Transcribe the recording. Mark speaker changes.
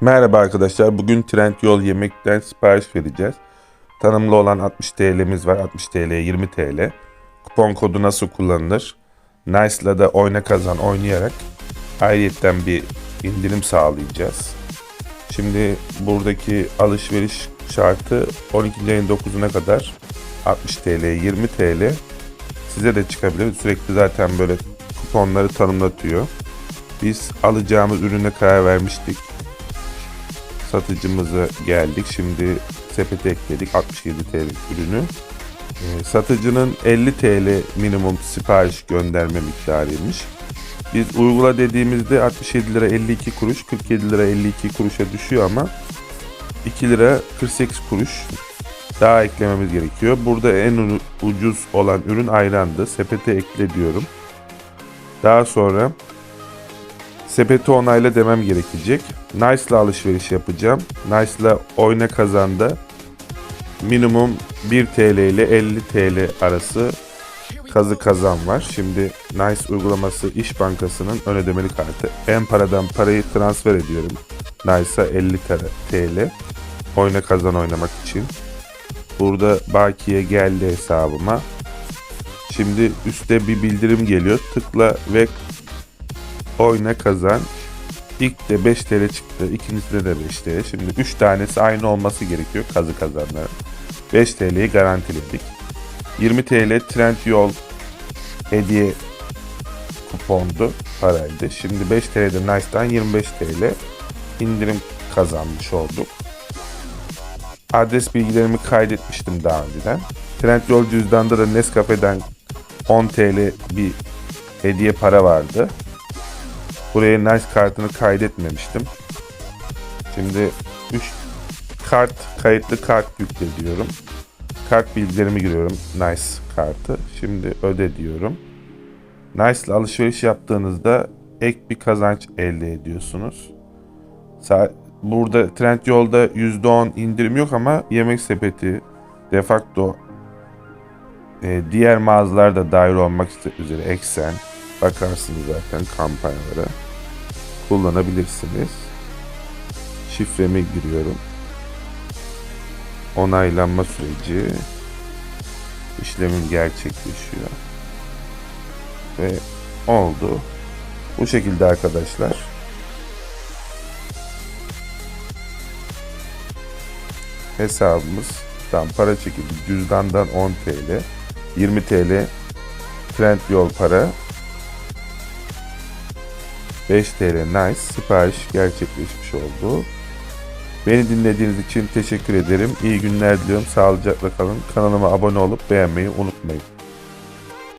Speaker 1: Merhaba arkadaşlar. Bugün Trendyol yemekten sipariş vereceğiz. Tanımlı olan 60 TL'miz var. 60 TL'ye 20 TL. Kupon kodu nasıl kullanılır? Nice'la da oyna kazan oynayarak ayrıyetten bir indirim sağlayacağız. Şimdi buradaki alışveriş şartı 12. ayın 9'una kadar 60 TL, 20 TL size de çıkabilir. Sürekli zaten böyle kuponları tanımlatıyor. Biz alacağımız ürüne karar vermiştik satıcımıza geldik. Şimdi sepete ekledik 67 TL ürünü. Ee, satıcının 50 TL minimum sipariş gönderme miktarıymış. Biz uygula dediğimizde 67 lira 52 kuruş, 47 lira 52 kuruşa düşüyor ama 2 lira 48 kuruş daha eklememiz gerekiyor. Burada en ucuz olan ürün ayrandı. Sepete ekle diyorum. Daha sonra sepeti onayla demem gerekecek. Nice'la alışveriş yapacağım. Nice'la oyna kazanda minimum 1 TL ile 50 TL arası kazı kazan var. Şimdi Nice uygulaması İş Bankası'nın ön ödemeli kartı. En paradan parayı transfer ediyorum. Nice'a 50 TL. Oyna kazan oynamak için. Burada bakiye geldi hesabıma. Şimdi üstte bir bildirim geliyor. Tıkla ve oyna kazan. İlk de 5 TL çıktı. İkincisinde de 5 TL. Şimdi 3 tanesi aynı olması gerekiyor kazı kazanların. 5 TL'yi garantiledik. 20 TL Trendyol hediye kupondu paraydı. Şimdi 5 TL'de Nice'dan 25 TL indirim kazanmış olduk. Adres bilgilerimi kaydetmiştim daha önceden. Trendyol cüzdanda da Nescafe'den 10 TL bir hediye para vardı. Buraya Nice kartını kaydetmemiştim. Şimdi 3 kart kayıtlı kart yükle diyorum. Kart bilgilerimi giriyorum. Nice kartı. Şimdi öde diyorum. Nice ile alışveriş yaptığınızda ek bir kazanç elde ediyorsunuz. Burada Trendyol'da %10 indirim yok ama yemek sepeti, defakto, e, diğer mağazalar da dahil olmak üzere Eksen bakarsınız zaten kampanyalara kullanabilirsiniz. Şifremi giriyorum. Onaylanma süreci işlemim gerçekleşiyor. Ve oldu. Bu şekilde arkadaşlar. Hesabımız tam para çekildi. Cüzdandan 10 TL, 20 TL Trendyol para 5 TL nice sipariş gerçekleşmiş oldu. Beni dinlediğiniz için teşekkür ederim. İyi günler diliyorum. Sağlıcakla kalın. Kanalıma abone olup beğenmeyi unutmayın.